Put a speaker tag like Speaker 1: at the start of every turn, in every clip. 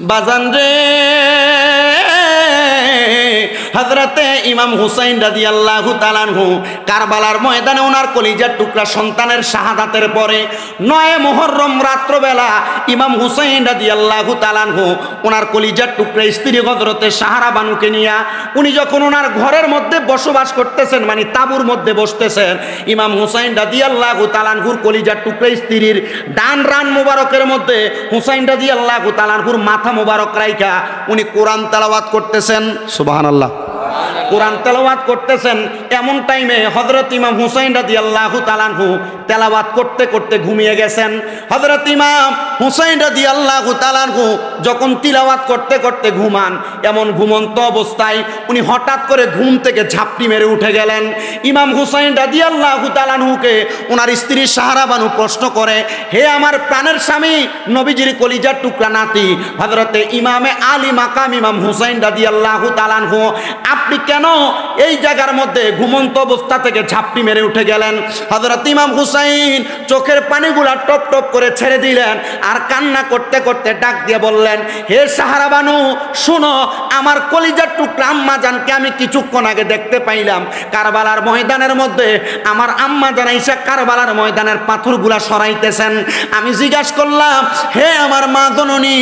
Speaker 1: বাজান রে। হজরতে ইমাম হুসাইন রাজি আল্লাহ তালানহু কারবালার ময়দানে ওনার কলিজার টুকরা সন্তানের শাহাদাতের পরে নয় মোহরম রাত্রবেলা ইমাম হুসাইন রাজি আল্লাহ তালানহু ওনার কলিজার টুকরা স্ত্রী হজরতে সাহারা বানুকে নিয়া উনি যখন ওনার ঘরের মধ্যে বসবাস করতেছেন মানে তাবুর মধ্যে বসতেছেন, ইমাম হুসাইন রাজি আল্লাহ তালানহুর কলিজার টুকরা স্ত্রীর ডান রান মুবারকের মধ্যে হুসাইন রাজি আল্লাহ তালানহুর মাথা মুবারক রাইখা উনি কোরআন তালাওয়াত করতেছেন। সুবাহান আল্লাহ কোরআন তেলাওয়াত করতেছেন, এমন টাইমে হজরত ইমাম হুসাইন রাজি আল্লাহ তালানহু তেলাওয়াত করতে করতে ঘুমিয়ে গেছেন। হজরত ইমাম হুসাইন রাজি আল্লাহ তালানহু যখন তিলাওয়াত করতে করতে ঘুমান, এমন ঘুমন্ত অবস্থায় উনি হঠাৎ করে ঘুম থেকে ঝাপটি মেরে উঠে গেলেন। ইমাম হুসাইন রাজি আল্লাহ তালানহুকে ওনার স্ত্রী সাহারা বানু প্রশ্ন করে, হে আমার প্রাণের স্বামী, নবীজির কলিজার টুকরা নাতি হজরতে ইমামে আলী মাকাম ইমাম হুসাইন রাজি আল্লাহ তালানহু আপনি কেন এই জায়গার মধ্যে ঘুমন্ত অবস্থা থেকে ঝাপটি মেরে উঠে গেলেন। হজরত ইমাম হুসাইন চোখের পানিগুলা টপ টপ করে ছেড়ে দিলেন আর কান্না করতে করতে ডাক দিয়ে বললেন, হে সাহারা বানু, শুনো, আমার কলিজার টুকরা আম্মা জানকে আমি কিছুক্ষণ আগে দেখতে পাইলাম। কারবালার ময়দানের মধ্যে আমার আম্মা জান ইসা কারবালার ময়দানের পাথরগুলা সরাইতেছেন। আমি জিজ্ঞাসা করলাম, হে আমার মা জননী,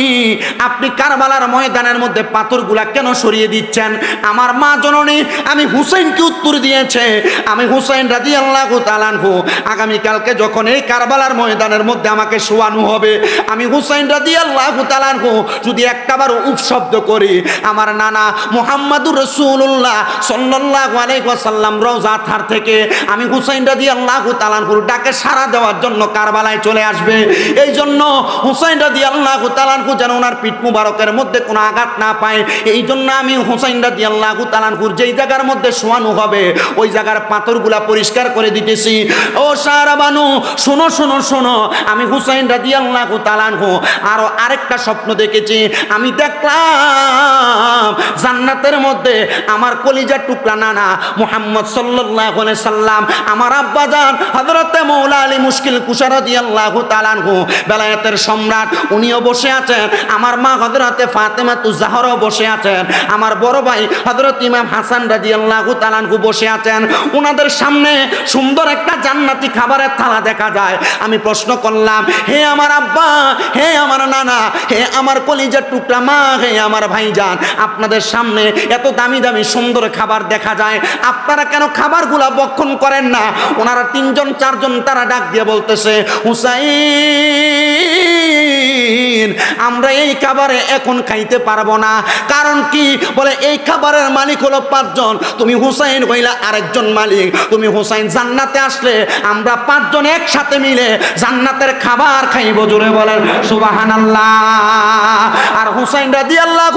Speaker 1: আপনি কারবালার ময়দানের মধ্যে পাথরগুলা কেন সরিয়ে দিচ্ছেন? আমার মা জননী আমি হুসেনকে উত্তর দিয়েছে। আমি হুসেন রাজি আল্লাহ তালানহু আগামীকালকে যখন এই কারবালার ময়দানের মধ্যে আমাকে শোয়ানো হবে, আমি হুসেন রাজি আল্লাহ তালানহু যদি একটাবার উপশব্দ করি, আমার নানা মোহাম্মদুর রসুল্লাহ সাল্লাহ আলাইসাল্লাম রওজা থার থেকে আমি হুসাইন রাজি আল্লাহ তালানহুর ডাকে সাড়া দেওয়ার জন্য কারবালায় চলে আসবে। এই জন্য হুসাইন রাজি আল্লাহ তালানহু যেন ওনার পিঠ মুবারকের মধ্যে কোনো আঘাত না পায় এই জন্য আমি হুসাইন রাজি আল্লাহ তালানহুর যেই জায়গার মধ্যে শোয়ানো হবে, ওই জায়গার পাথরগুলা পরিষ্কার করে দিতেছি। ও সারা বানু শোনো শোনো শোনো, আমি হুসাইন রাজি আল্লাহ তালানহু আরও আরেকটা স্বপ্ন দেখেছি। আমি দেখলাম জান্নাতের মধ্যে আমার কলিজার টুকরা নানা মুহাম্মদ আলাইহি সাল্লাম, আমার আব্বা জান হযরতে মৌলা আলী মুশকিল কুশারদি আল্লাহু তাআলাহু বেলায়েতের সম্রাট, উনিও বসে আছেন। আমার মা হযরতে ফাতেমা তু বসে আছেন। আমার বড় ভাই হযরত ইমাম রাদিয়াল্লাহু তাআলাহু বসে আছেন। ওনাদের সামনে সুন্দর একটা জান্নাতি খাবারের থালা দেখা যায়। আমি প্রশ্ন করলাম, হে আমার আব্বা, হে আমার নানা, হে আমার কলিজার টুকরা মা, হে আমার ভাইজান, আপনাদের সামনে এত দামি দামি সুন্দর খাবার দেখা যায়। আপনারা কেন খাবারগুলা বক্ষণ করেন না? ওনারা তিনজন, চারজন তারা ডাক দিয়ে বলতেছে, হুসাইন, আমরা এই খাবারে এখন খাইতে পারব না। কারণ কি? বলে, এই খাবারের মালিক হলো পাঁচজন, তুমি হুসাইন হইলা আরেকজন মালিক, তুমি হুসাইন জান্নাতে আসলে আমরা পাঁচজন একসাথে মিলে জান্নাতের খাবার খাইব, জোরে বলেন সুবাহান আর হুসাইন রাজি আল্লাহ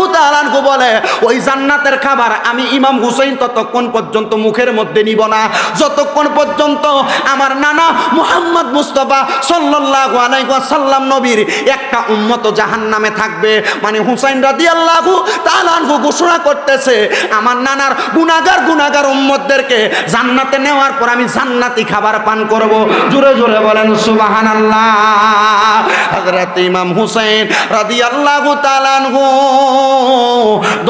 Speaker 1: বলে, ওই জান্নাতের খাবার আমি ইমাম হুসাইন ততক্ষণ পর্যন্ত মুখের মধ্যে নিব না। যতক্ষণ পর্যন্ত আমার নানা মুহাম্মদ মুস্তফা সাল্লাল্লাহু আলাইহি ওয়াসাল্লাম নবীর একটা উম্মত জাহান্নামে থাকবে। মানে হুসাইন রাদিয়াল্লাহু তাআলা আনহু ঘোষণা করতেছে, আমার নানার গুনাহগার গুনাহগার উম্মতদেরকে জান্নাতে নেওয়ার পর আমি জান্নাতি খাবার পান করব। জোরে জোরে বলেন, সুবহানাল্লাহ। হযরত ইমাম হুসাইন রাদিয়াল্লাহু তাআলা আনহু,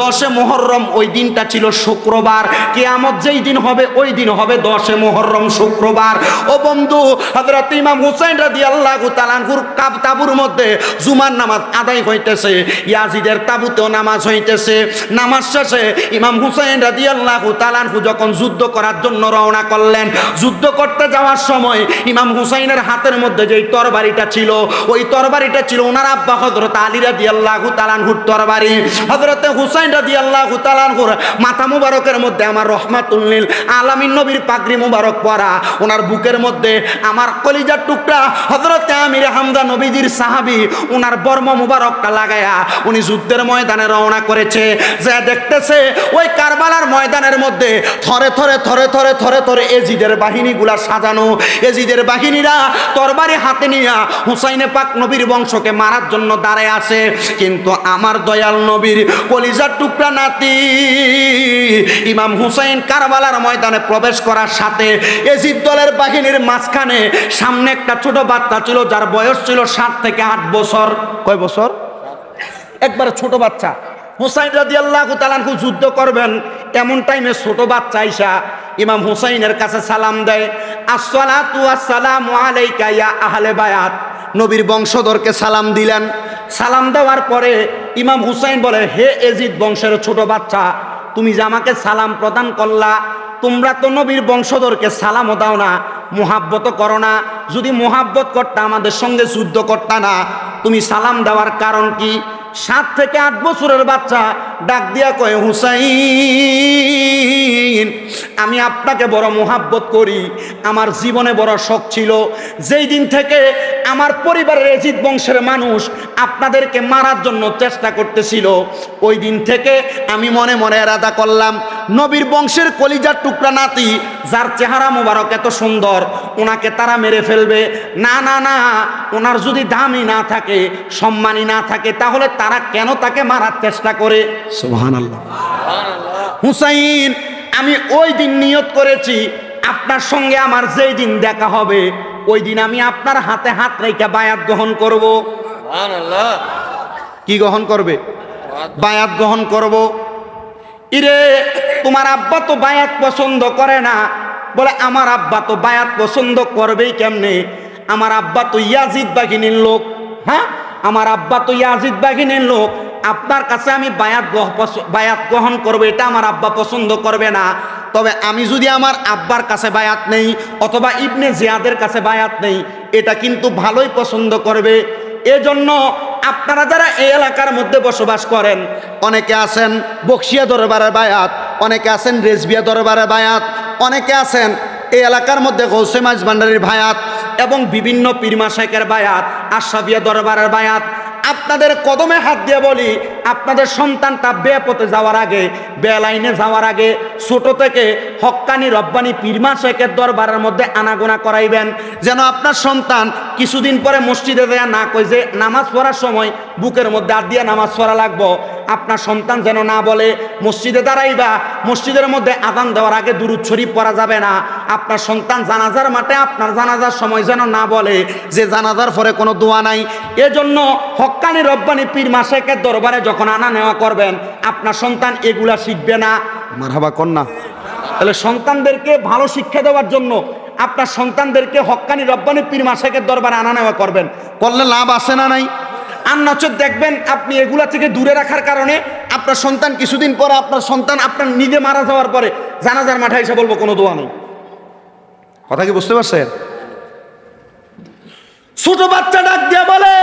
Speaker 1: দশে মুহররম ওই দিনটা ছিল শুক্রবার। কিয়ামত যেই দিন হবে, ওই দিন হবে দশে মুহররম শুক্রবার। ও বন্ধু, হযরত ইমাম হুসাইন রাদিয়াল্লাহু তাআলা আনহুর কাব তাবুর মধ্যে জুমার নামাজ আদায় হইতেছে, ইয়াজিদের তাবুতেও নামাজ হইতেছে। নামাজ শেষে ইমাম হুসাইন রাদিয়াল্লাহু তাআলা আনহু যখন যুদ্ধ করার জন্য রওনা করলেন, যুদ্ধ করতে যাওয়ার সময় ইমাম হুসাইনের হাতের মধ্যে তরবারিটা ছিল, ওই তরবারিটা ছিল ওনার আব্বা হযরত আলী রাদিয়াল্লাহু তরবারি। হযরতে হুসাইন রাদিয়াল্লাহু মাথা মুবারকের মধ্যে আমার আলামিন নবীর পাগড়ি মুবারক পরা, ওনার বুকের মধ্যে আমার কলিজার টুকরা, হযরতে আমির হামদা নবীজির সাহাবী, ওনার বর্ম মুবারকটা লাগায়া উনি যুদ্ধের ময়দানে রওনা করেছে। যে দেখতেছে ওই কারবালার ময়দানের মধ্যে থরে থরে থরে থরে থরে থরে এজিদের বাহিনীগুলা সাজানো। এজিদের বাহিনীরা তরবারি হাতে নিয়া হুসাইনে পাক নবীর বংশকে মারার জন্য দাঁড়ায় আছে। কিন্তু আমার দয়াল নবীর কলিজার টুকরা নাতি ইমাম হুসাইন কারবালার ময়দানে প্রবেশ করার সাথে এজিদ দলের বাহিনীর মাঝখানে সামনে একটা ছোট বাচ্চা ছিল যার বয়স ছিল সাত থেকে আট বছর। কয় বছর? একবারে ছোট বাচ্চা। হুসাইন রাজি আল্লাহ তালানকু যুদ্ধ করবেন, এমন টাইমে ছোট বাচ্চা আইসা ইমাম হুসাইনের কাছে সালাম দেয় আসসালামু আলাইকা ইয়া আহলে বায়াত। নবীর বংশধরকে সালাম দিলেন। সালাম দেওয়ার পরে ইমাম হুসাইন বলে, হে এজিদ বংশের ছোট বাচ্চা, তুমি যে আমাকে সালাম প্রদান করলা, তোমরা তো নবীর বংশধরকে সালামও দাও না মোহাব্বত করো না। যদি মোহাব্বত করতা আমাদের সঙ্গে যুদ্ধ করতা না, তুমি সালাম দেওয়ার কারণ কি? সাত থেকে আট বছরের বাচ্চা ডাক দিয়া কয়, হুসাইন, আমি আপনাকে বড় মোহাব্বত করি। আমার জীবনে বড় শখ ছিল। যেই দিন থেকে আমার পরিবারের এজিদ বংশের মানুষ আপনাদেরকে মারার জন্য চেষ্টা করতেছিল, ওই দিন থেকে আমি মনে মনে এরাদা করলাম। নবীর বংশের কলিজার টুকরা নাতি, যার চেহারা মোবারক এত সুন্দর ওনাকে তারা মেরে ফেলবে। না না না ওনার যদি দামই না থাকে, সম্মানই না থাকে, তাহলে তারা কেন তাকে মারার চেষ্টা করে? সুহান আল্লাহ হুসাইন আমি ওই দিন নিয়ত করেছি আপনার সঙ্গে আমার যেই দিন দেখা হবে ওই দিন আমি আপনার হাতে হাত রেখে বায়াত গ্রহণ করব। কি গ্রহণ করবে? বায়াত গ্রহণ করব। ইরে তোমার আব্বা তো বায়াত পছন্দ করে না। বলে আমার আব্বা তো বায়াত পছন্দ করবেই কেমনে? আমার আব্বা তো ইয়াজিদ বাহিনীর লোক। হ্যাঁ? আমার আব্বা তো ইয়াজিদ বাহিনীর লোক, আপনার কাছে আমি বায়াত বায়াত গ্রহণ করব, এটা আমার আব্বা পছন্দ করবে না। তবে আমি যদি আমার আব্বার কাছে বায়াত নেই, অথবা ইবনে জিয়াদের কাছে বায়াত নেই, এটা কিন্তু ভালোই পছন্দ করবে। এজন্য আপনারা যারা এই এলাকার মধ্যে বসবাস করেন, অনেকে আছেন বক্সিয়া দরবারের বায়াত, অনেকে আছেন রেজবিয়া দরবারের বায়াত, অনেকে আছেন এই এলাকার মধ্যে গৌসে ভান্ডারির বায়াত এবং বিভিন্ন পীরমা শেখের বায়াত আশাবিয়া দরবারের বায়াত। আপনাদের কদমে হাত দিয়ে বলি, আপনাদের সন্তানটা বেপথে যাওয়ার আগে, বেলাইনে যাওয়ার আগে, ছোট থেকে হক্কানি রব্বানি পীরমা শেখের দরবারের মধ্যে আনাগোনা করাইবেন। যেন আপনার সন্তান কিছুদিন পরে মসজিদে দেয়া না কই যে নামাজ পড়ার সময় বুকের মধ্যে হাত দিয়ে নামাজ পড়া লাগবো। আপনার সন্তান যেন না বলে, মসজিদে দাঁড়াইবা, মসজিদের মধ্যে আদান দেওয়ার আগে দুরুদ শরীফ পড়া যাবে না। আপনার সন্তান জানাজার মাঠে আপনার জানাজার সময় যেন না বলে, যে জানাজার পরে কোনো দোয়া নাই। এজন্য হক্কানি রব্বানি পীর মাসেকের দরবারে যখন আনা নেওয়া করবেন, আপনার সন্তান এগুলা শিখবে না। মারহাবা কন্যা। তাহলে সন্তানদেরকে ভালো শিক্ষা দেওয়ার জন্য আপনার সন্তানদেরকে হক্কানি রব্বানি পীর মাসেকের দরবারে আনা নেওয়া করবেন। করলে লাভ আছে না নাই? আর নচর দেখবেন আপনি এগুলা থেকে দূরে রাখার কারণে আপনার সন্তান কিছুদিন পরে আপনার সন্তান আপনার নিজে মারা যাওয়ার পরে জানাজার মাঠে এসে বলব কোনো দোয়া নেই। কথা কি বুঝতে পারছেন? ছোট বাচ্চা ডাক দিয়ে বলে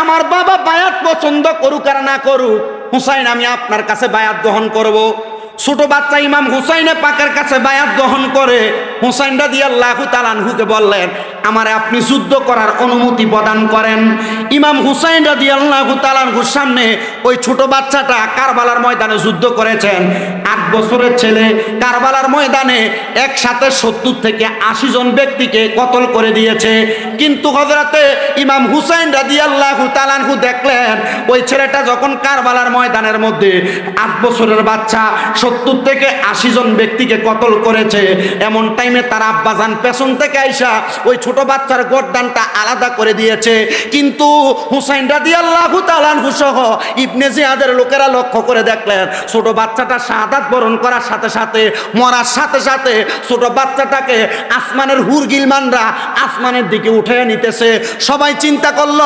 Speaker 1: আমার বাবা বায়াত পছন্দ করুক আর না করুক হুসাইন আমি আপনার কাছে বায়াত গ্রহণ করব। ছোট বাচ্চা ইমাম হুসাইনে পাকের কাছে বায়াত গ্রহণ করে, হুসাইন রাদি আল্লাহ তালানহুকে বললেন, আমার আপনি যুদ্ধ করার অনুমতি প্রদান করেন। ইমাম হুসাইন রাদি আল্লাহ তালানহুর সামনে ওই ছোট বাচ্চাটা কারবালার ময়দানে যুদ্ধ করেছেন। আট বছরের ছেলে কারবালার ময়দানে একসাথে সত্তর থেকে আশি জন ব্যক্তিকে কতল করে দিয়েছে। কিন্তু হজরতে ইমাম হুসাইন রাজি আল্লাহ তালানহু দেখলেন, ওই ছেলেটা যখন কারবালার ময়দানের মধ্যে আট বছরের বাচ্চা সত্তর থেকে আশি জন ব্যক্তিকে কতল করেছে, এমন টাইমে তার আব্বাজান পেছন থেকে আইসা ওই ছোট বাচ্চার গরদানটা আলাদা করে দিয়েছে। কিন্তু হুসাইন রাদি আল্লাহ তালানহু সহ ইবনে জিয়াদের লোকেরা লক্ষ্য করে দেখলেন, ছোট বাচ্চাটা শাহাদাত বরণ করার সাথে সাথে, মরার সাথে সাথে ছোট বাচ্চাটাকে আসমানের হুর গিলমানরা আসমানের দিকে উঠে নিতেছে। সবাই চিন্তা করল,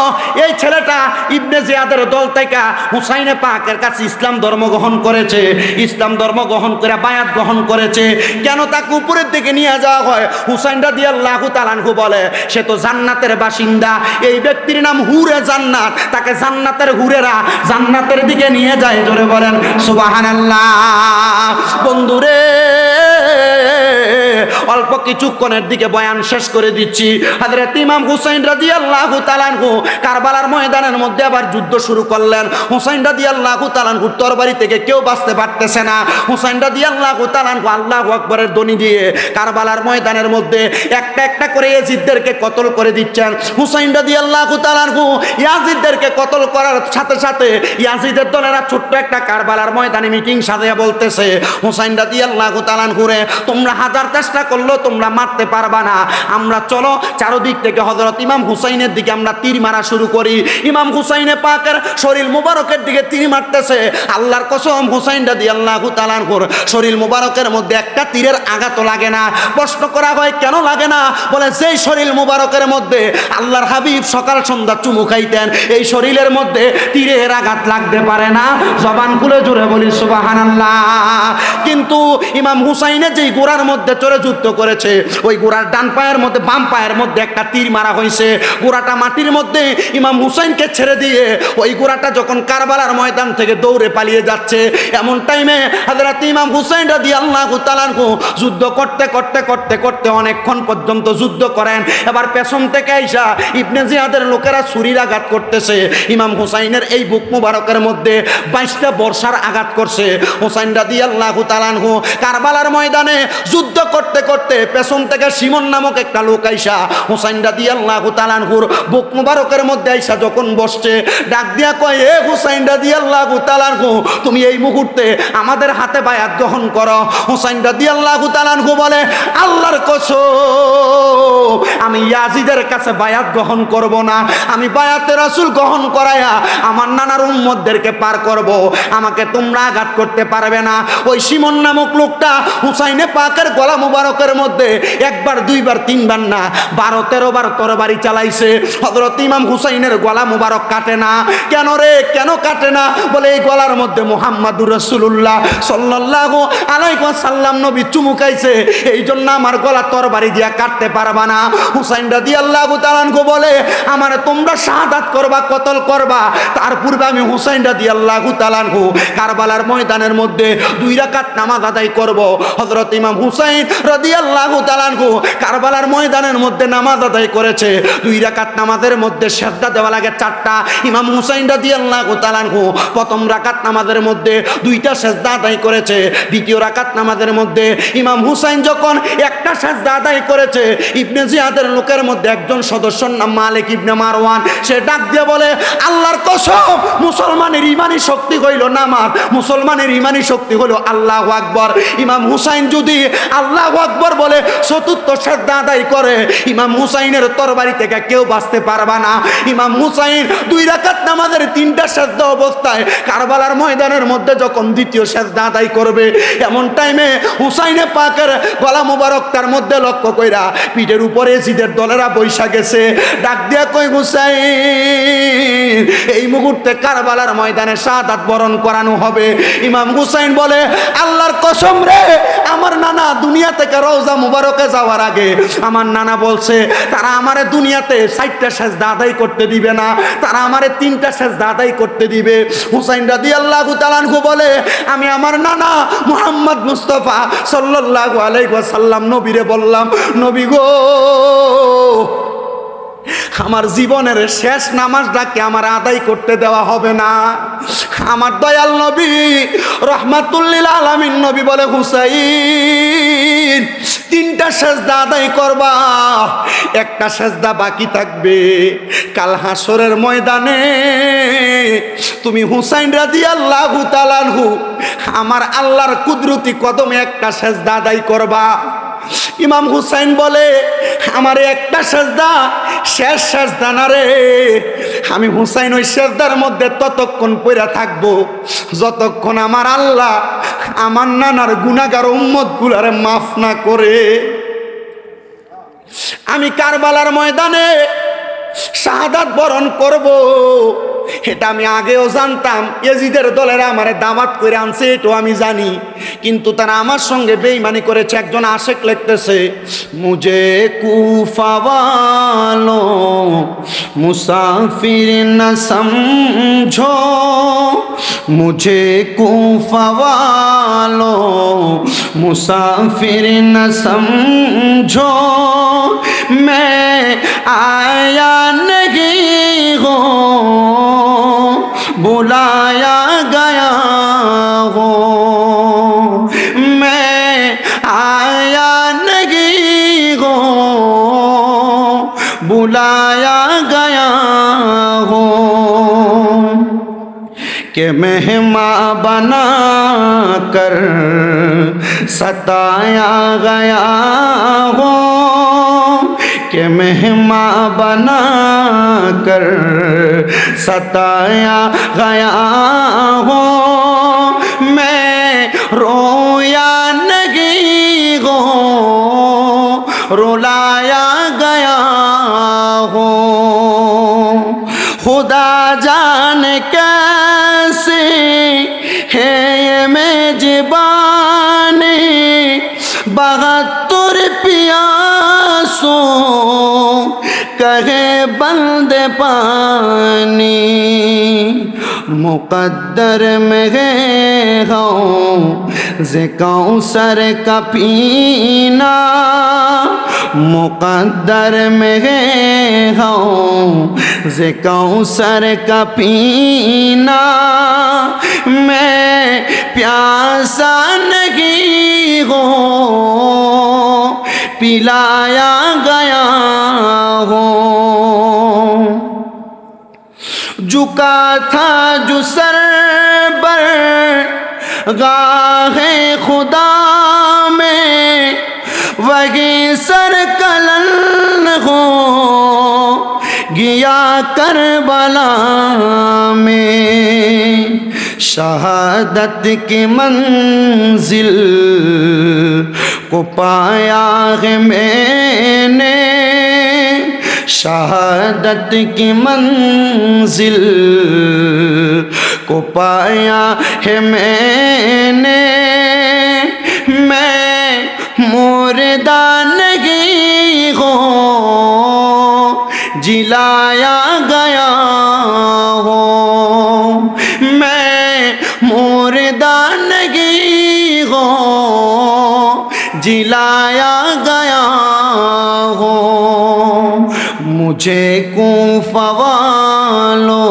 Speaker 1: এই ছেলেটা ইবনে জিয়াদের দল থেকে হুসাইনে পাকের কাছে ইসলাম ধর্ম গ্রহণ করেছে। ইসলাম ধর্ম গ্রহণ করে, বায়াত গ্রহণ করেছে। কেন তাকে উপরের দিকে নিয়ে যাওয়া হয়? হুসাইন রাদি আল্লাহ তালানহু বলে, সে তো জান্নাতের বাসিন্দা। এই ব্যক্তির নাম হুরে জান্নাত। তাকে জান্নাতের হুরেরা জান্নাতের দিকে নিয়ে যায়, জোরে বলেন সুবাহান বন্ধুরে অল্প কিছুক্ষণের দিকে বয়ান শেষ করে দিচ্ছি। হাজরত ইমাম হুসাইন রাজি আল্লাহ তালানহু কারবালার ময়দানের মধ্যে আবার যুদ্ধ শুরু করলেন। হুসাইন রাজি আল্লাহ তালানহু তরবারি থেকে কেউ বাঁচতে পারতেছে না। হুসাইন রাজি আল্লাহ তালানহু আল্লাহ আকবরের দনি দিয়ে কারবালার ময়দানের মধ্যে একটা একটা করে এজিদদেরকে কতল করে দিচ্ছেন। হুসাইন রাজি আল্লাহ তালানহু ইয়াজিদদেরকে কতল করার সাথে সাথে ইয়াজিদের দলেরা ছোট্ট একটা কারবালার ময়দানে মিটিং সাজিয়ে বলতেছে, হুসাইন রাজি আল্লাহ তালানহুরে তোমরা হাজার চেষ্টা করলেও তোমরা মারতে পারবা না। আমরা চলো, চারদিক থেকে হজরত ইমাম হুসাইনের দিকে আমরা তীর মারা শুরু করি। ইমাম হুসাইনে পাকের শরীর মুবারকের দিকে তীর মারতেছে। আল্লাহর কসম হুসাইন রাদি আল্লাহ তালানহুর শরীর মুবারকের মধ্যে একটা তীরের আঘাত লাগে না। প্রশ্ন করা হয়, কেন লাগে না? বলে, যেই শরীর মুবারকের মধ্যে আল্লাহর হাবিব সকাল সন্ধ্যা চুমু খাইতেন, এই শরীরের মধ্যে তীরের আঘাত লাগতে পারে না। জবান খুলে জুড়ে বলি, সুবাহানাল্লাহ। কিন্তু ইমাম হুসাইনে যেই গোড়ার মধ্যে চড়ে যুদ্ধ করেছে। ওই গোড়ার ডান পায়ের মধ্যে, বাম পায়ের মধ্যে একটা তীর মারা হয়েছে। গোড়াটা মাটির মধ্যে ইমাম হুসাইনকে ছেড়ে দিয়ে ওই গোড়াটা যখন কারবালার ময়দান থেকে দৌড়ে পালিয়ে যাচ্ছে, এমন টাইমে হাজরাত ইমাম হুসাইন রাদি আল্লাহ তালানহু যুদ্ধ করতে করতে করতে করতে অনেকক্ষণ পর্যন্ত যুদ্ধ করেন। এবার পেছন থেকে আইসা ইবনে জিয়াদের লোকেরা ছুরির আঘাত করতেছে। ইমাম হুসাইনের এই বুক মুবারকের মধ্যে বাইশটা বর্ষার আঘাত করছে। হুসাইন রাদি আল্লাহ তালানহু কারবালার ময়দানে যুদ্ধ করতে করতে, পেছন থেকে সিমন নামক একটা লোক আইসা হুসাইন রাদি আল্লাহ তালানহুর বুক মুবারকের মধ্যে আইসা যখন বসছে, ডাক দিয়া কয়, এ হুসাইন রাদি আল্লাহ তালানহু তুমি এই মুহূর্তে আমাদের হাতে বায়াত গ্রহণ করো। হুসাইন রাদি আল্লাহ তালানহু বলে, আল্লাহর কসম, আমি ইয়াজিদের কাছে বায়াত গ্রহণ করব না। আমি বায়াতে রাসূল গ্রহণ করাইয়া আমার নানার উম্মতদেরকে পার করব। আমাকে তোমরা আঘাত করতে পারবে না। ওই সিমন নামক লোকটা হুসাইনে পাকের গলা মুবারকের মধ্যে একবার, দুইবার, তিনবার না, বারো তেরো বার তরবারি চালাইছে। হজরত ইমাম হুসাইনের গলা মুবারক কাটে না। কেন রে? কেন কাটে না? বলে এই গলার মধ্যে মোহাম্মদুর রসুল্লাহ সাল্লাহ আলাইসাল্লাম নবী চুমুকাইছে এই জন্য আমার গলা তরবারি দিয়া কাটতে পারবা না। হুসাইন রাদি আল্লাহ তালানকো বলে, আমার তোমরা শাহাদাত করবা, কতল করবা? তার পূর্বে আমি হুসাইন রাদি আল্লাহ তালানহু কারবালার ময়দানের মধ্যে দুই রাকাত নামাজ আদায় করব। হজরত ইমাম হুসাইন রাদি আল্লাহ তালানহু কারবালার ময়দানের মধ্যে নামাজ আদায় করেছে। দুই রাকাত নামাজের মধ্যে শ্রদ্ধা দেওয়া লাগে চারটা। ইমাম হুসাইন রাদি আল্লাহ তালানহু প্রথম রাকাত নামাজের মধ্যে দুইটা সেজদা আদায় করেছে। দ্বিতীয় রাকাত নামাজের মধ্যে ইমাম হুসাইন যখন একটা সেজদা আদায় করেছে, ইবনে জিয়াদের লোকের মধ্যে একজন সদস্যর নাম মালিক ইবনে মারওয়ান, সে ডাক দিয়ে বলে, আল্লাহর কসম, মুসলমানের ইমানি শক্তি হইল নামাজ, মুসলমানের ইমানি শক্তি হলো আল্লাহ আকবর। ইমাম হুসাইন যদি আল্লাহ আকবর বলে, চতুর্থ শ্রদ্ধা আদায় করে। ইমাম হুসাইনের তরবারি থেকে কেউ বাঁচতে পারবা না। ইমাম হুসাইন দুই রাকাত নামাজের তিনটা শ্রদ্ধা অবস্থায় কারবালার ময়দানের মধ্যে যখন দ্বিতীয় শ্রদ্ধা আদায় করবে, এমন টাইমে হুসাইনে পাকের গলা মুবারক তার মধ্যে লক্ষ্য কইরা পিঠের উপরে জিদের দলেরা বৈশা গেছে। ডাক দিয়া কই হুসাইন, এই মুহূর্তে কারবালার ময়দানে শাহাদাত বরণ করানো হবে। ইমাম হুসাইন বলে, আল্লাহর কসম রে, আমার নানা দুনিয়া থেকে রওজা মুবারকে যাওয়ার আগে আমার নানা বলছে, তারা আমারে দুনিয়াতে ষাটটা শেষ দাদাই করতে দিবে না, তারা আমারে তিনটা শেষ দাদাই করতে দিবে। হুসাইন রাদি আল্লাহ তালানহু বলে, আমি আমার নানা মোহাম্মদ মুস্তফা সাল্লাল্লাহু আলাইহি ওয়াসাল্লাম নবীরে বললাম, নবী গো আমার জীবনের শেষ নামাজটাকে আমার আদায় করতে দেওয়া হবে না। আমার দয়াল নবী রহমাতুল্লিল আলামিন নবী বলে, হুসাইন, তিনটা সেজদা আদায় করবা, একটা সেজদা বাকি থাকবে। কাল হাসরের ময়দানে তুমি হুসাইন রাজি আল্লাহ তালানহু আমার আল্লাহর কুদরতি কদমে একটা সেজদা আদায় করবা। ইমাম হুসাইন বলে, আমার একটা সেজদা, শেষ সেজদা না রে। আমি হুসাইন ওই সেজদার মধ্যে ততক্ষণ পইরা থাকব। যতক্ষণ আমার আল্লাহ আমার নানার গুণাগার উম্মত গুলারে মাফ না করে। আমি কারবালার ময়দানে শাহাদাত বরণ করব। এটা আমি আগেও জানতাম এজিদের দলেরা আমারে দামাত করে আনছে এটাও আমি জানি কিন্তু তারা আমার সঙ্গে বেইমানি করেছে একজন আশেক লিখতেছে মুজে কুফাওয়ালো মুসাফির না সমঝো মুঝে কুফাওয়ালো মুসাফির না সমঝো मैं आया नहीं हो بلایا گیا ہو میں آیا نہیں ہو بلایا گیا ہو کہ مہماں بنا کر ستایا گیا ہو کہ مہماں بنا کر ستایا گیا ہوں۔ بلند پانی مقدر میں ہے ہوں سر کا پینا مقدر میں ہے ہوں زکاؤں سر کا پینا میں پیاسا نہیں ہوں پلایا گیا ہوں۔ جکا تھا جو سر بر گاہ خدا میں وہی سر کلن ہو۔ گیا کربلا میں شہادت کی منزل کو پایا ہے میں نے شہادت کی منزل کو پایا ہے میں نے میں مردہ نہیں ہوں جلایا जिलाया गया हो मुझे कूफा वालो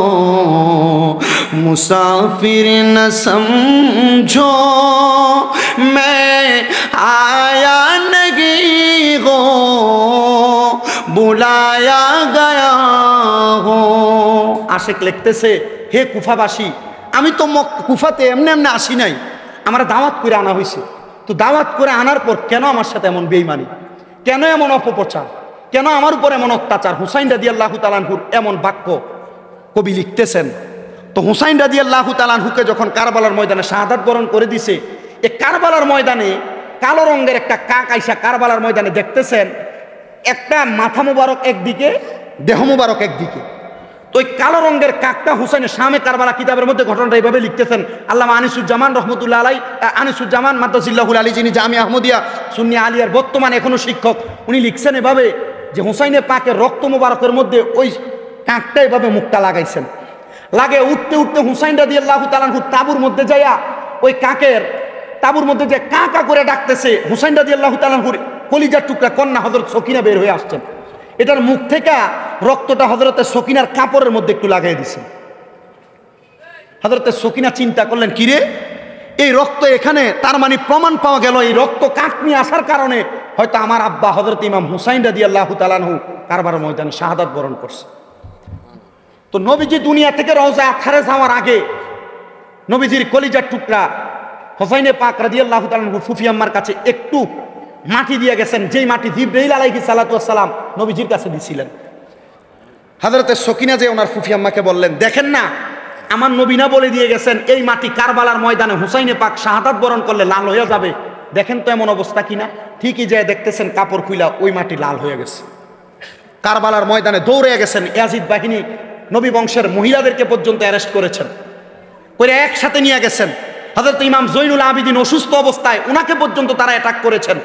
Speaker 1: मुसाफिर न समझो मैं आया नहीं हो बुलाया गया हो আশেক লিখতেছে হে কুফাবাসী আমি তো মক কুফাতে এমনি এমনি আসি নাই আমার দাওয়াত করে আনা হয়েছে তো দাওয়াত করে আনার পর কেন আমার সাথে এমন বেইমানি? কেন এমন অপপ্রচার? কেন আমার উপর এমন অত্যাচার? হুসাইন রাদি আল্লাহ তালানহুর এমন বাক্য কবি লিখতেছেন। তো হুসাইন রাদি আল্লাহ তালানহুকে যখন কারবালার ময়দানে শাহাদাত বরণ করে দিছে, এ কারবালার ময়দানে কালো রঙের একটা কাক আইসা কারবালার ময়দানে দেখতেছেন, একটা মাথা মোবারক একদিকে, দেহ মোবারক একদিকে। তো ওই কালো রঙের কাকটা হুসাইনের শামে কারবালা কিতাবের মধ্যে ঘটনাটা এইভাবে লিখতেছেন। আল্লাহ আনিসুজ্জামান রহমতুল্লাহ আলাই আনিসুজ্জামান মাদ্দাসিল্লাহুল আলী যিনি জামি আহমদিয়া সুন্নি আলিয়ার বর্তমান এখনও শিক্ষক, উনি লিখছেন এভাবে যে হুসাইনে পাকের রক্ত মোবারকের মধ্যে ওই কাকটা এভাবে মুখটা লাগাইছেন। লাগে উঠতে উঠতে হুসাইন রাদি আল্লাহ তালানহু তাবুর মধ্যে যাইয়া ওই কাকের তাবুর মধ্যে যে কা কা করে ডাকতেছে, হুসাইন রাদি আল্লাহ তালানহুর কলিজার টুকরা কন্যা হজরত সকিনা বের হয়ে আসছেন। এটার মুখ থেকে রক্তটা হজরতের সকিনার কাপড়ের মধ্যে একটু লাগাই দিছে। হজরতের সকিনা চিন্তা করলেন, কিরে? এই রক্ত এখানে, তার মানে প্রমাণ পাওয়া গেল, এই রক্ত কাক নিয়ে আসার কারণে হয়তো আমার আব্বা হজরত ইমাম হুসাইন রাদি আল্লাহ তালানহু কারবার ময়দানে শাহাদাত বরণ করছে। তো নবীজি দুনিয়া থেকে রওজা আথারে যাওয়ার আগে নবীজির কলিজার টুকরা হোসাইনে পাক রাদিয়াল্লাহু তাআলা ফুফি আম্মার কাছে একটু মাটি দিয়ে গেছেন। যেই মাটি জিব্রাইল আলাইহিস সালাতু সালাম নবীজির কাছে দিছিলেন। হযরতে সকিনা যে ওনার ফুফি আম্মাকে বললেন, দেখেন না, আমার নবীনা বলে দিয়ে গেছেন, এই মাটি কারবালার ময়দানে হুসাইনে পাক শাহাদাত বরণ করলে লাল হয়ে যাবে। দেখেন তো এমন অবস্থা কিনা? ঠিকই যায় দেখতেছেন, কাপড় খুইলা ওই মাটি লাল হয়ে গেছে। কারবালার ময়দানে দৌড়ে গেছেন, ইয়াজিদ বাহিনী নবী বংশের মহিলাদেরকে পর্যন্ত অ্যারেস্ট করেছেন। করে একসাথে নিয়ে গেছেন। হজরত ইমাম জৈনুল আবিদিন অসুস্থ অবস্থায় ওনাকে পর্যন্ত তারা অ্যাটাক করেছেন।